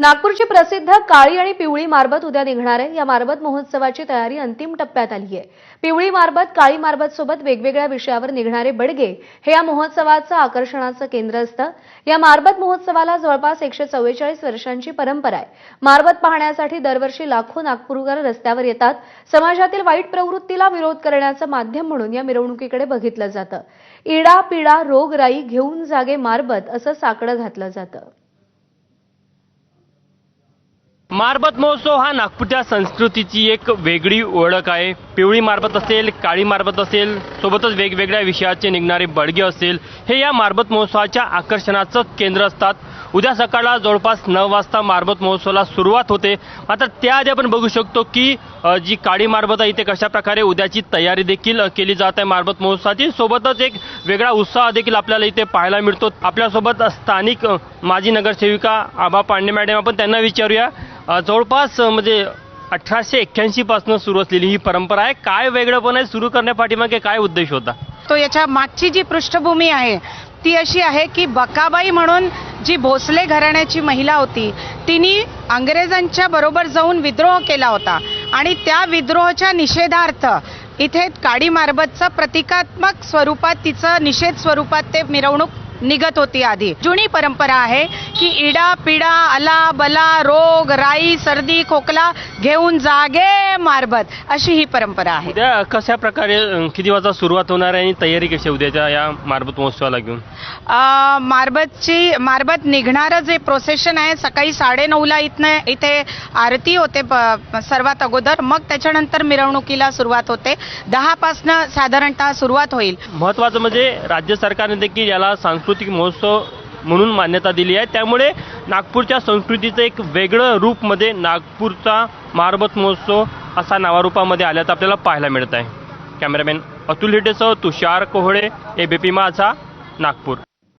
नागपूरची प्रसिद्ध काळी आणि पिवळी मारबत उद्या निघणार आहे. या मारबत महोत्सवाची तयारी अंतिम टप्प्यात आली आहे. पिवळी मारबत काळी मारबत सोबत वेगवेगळ्या विषयावर निघणारे बडगे हे या महोत्सवाचं आकर्षणाचं केंद्र असतं. या मारबत महोत्सवाला जवळपास एकशे चव्वेचाळीस वर्षांची परंपरा आहे. मारबत पाहण्यासाठी दरवर्षी लाखो नागपूरकर रस्त्यावर येतात. समाजातील वाईट प्रवृत्तीला विरोध करण्याचं माध्यम म्हणून या मिरवणुकीकडे बघितलं जातं. इडा पिडा रोगराई घेऊन जागे मारबत असं साकडं घातलं जातं. मारबत महोत्सव हा नागपूरच्या संस्कृतीची एक वेगळी ओळख आहे. पिवळी मारबत असेल काळी मारबत असेल सोबतच वेगवेगळ्या विषयाचे निघणारे बडगे असेल हे या मारबत महोत्सवाच्या आकर्षणाचं केंद्र असतात. उद्या सकाळला जवळपास नऊ वाजता मारबत महोत्सवाला सुरुवात होते. मात्र त्याआधी आपण बघू शकतो की जी काळी मारबत आहे इथे कशा प्रकारे उद्याची तयारी देखील केली जात आहे मारबत महोत्सवाची. सोबतच एक वेगळा उत्साह देखील आपल्याला इथे पाहायला मिळतो. आपल्यासोबत स्थानिक माजी नगरसेविका आभा पांडे मॅडम आपण त्यांना विचारूया. जवळपास म्हणजे अठराशे एक्क्याऐंशीपासून सुरू असलेली ही परंपरा आहे. काय वेगळंपण आहे सुरू करण्यापाठीमागे काय उद्देश होता? तो याच्या मागची जी पृष्ठभूमी आहे ती अशी आहे की बकाबाई म्हणून जी भोसले घराण्याची महिला होती तिने अंग्रेजांच्या बरोबर जाऊन विद्रोह केला होता. आणि त्या विद्रोहाच्या निषेधार्थ इथे काडी मारबतचं प्रतिकात्मक स्वरूपात तिचं निषेध स्वरूपात ते मिरवणूक निघत होती आधी. जुनी परंपरा आहे की इडा पिडा अला बला रोग राई सर्दी खोकला घेऊन जागे मारबत. अशी ही परंपरा आहे. उद्या कशा प्रकारे किती वाजता सुरुवात होणार आहे आणि तयारी कशी उद्याच्या या मारबत महोत्सवाला घेऊन? मारबतची मारबत निघणारं जे प्रोसेशन आहे सकाळी साडेनऊला इथनं इथे आरती होते सर्वात अगोदर. मग त्याच्यानंतर मिरवणुकीला सुरुवात होते. दहापासनं साधारणतः सुरुवात होईल. महत्वाचं म्हणजे राज्य सरकारने देखील याला सांस्कृतिक महोत्सव म्हणून मान्यता दिली आहे. त्यामुळे नागपूरच्या संस्कृतीचं एक वेगळं रूपमध्ये नागपूरचा मारबत महोत्सव असा नावारूपामध्ये आल्याचं आपल्याला पाहायला मिळत आहे. कॅमेरामॅन अतुल हिटेसह तुषार कोहळे पी माझा नागपूर.